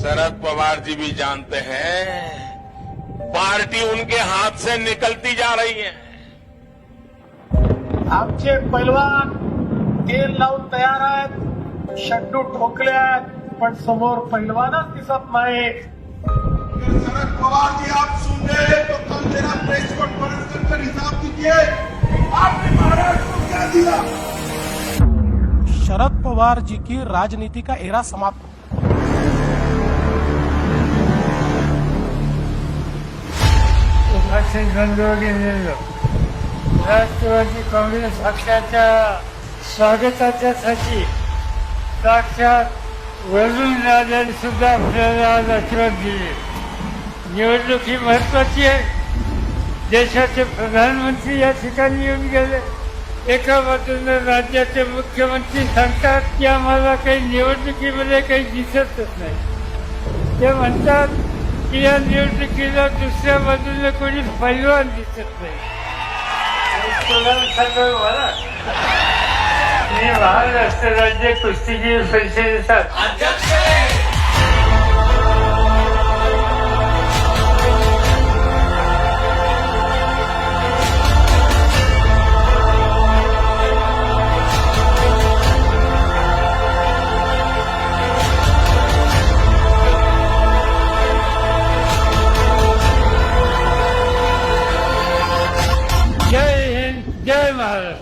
शरद पवार जी भी जानते हैं। पार्टी उनके हाथ से निकलती जा रही है। आमचे पैलवान तेल लावून तयार आहेत शड्डू ठोकले आहेत पण समोर पैलवानच दिसत नाही शरद पवार जी आप सुन रहे हैं तो कल मेरा प्रेस कॉन्फ्रेंस कर कर हिसाब दीजिए। आपने महाराष्ट्र को क्या दिया? शरद पवार जी की राजनीति का एरा समाप्त। असे गंधर्व गेलेलो. राष्ट्रवादी काँग्रेस पक्षाच्या स्वागताच्यासाठी साक्षात वरून राजाने सुद्धा आपल्याला आज आशीर्वाद दिले. निवडणूक ही महत्वाची आहे. देशाचे प्रधानमंत्री या ठिकाणी येऊन गेले. एका बाजूने राज्याचे मुख्यमंत्री सांगतात की आम्हाला काही निवडणुकीमध्ये काही दिसतच नाही. ते म्हणतात की या निवडणुकीला दुसऱ्या बाजूला कोणी पैलवान दिसत नाही. सांगावं मला मी महाराष्ट्र राज्य कुस्तीगीर परिषदेचा chơi mà.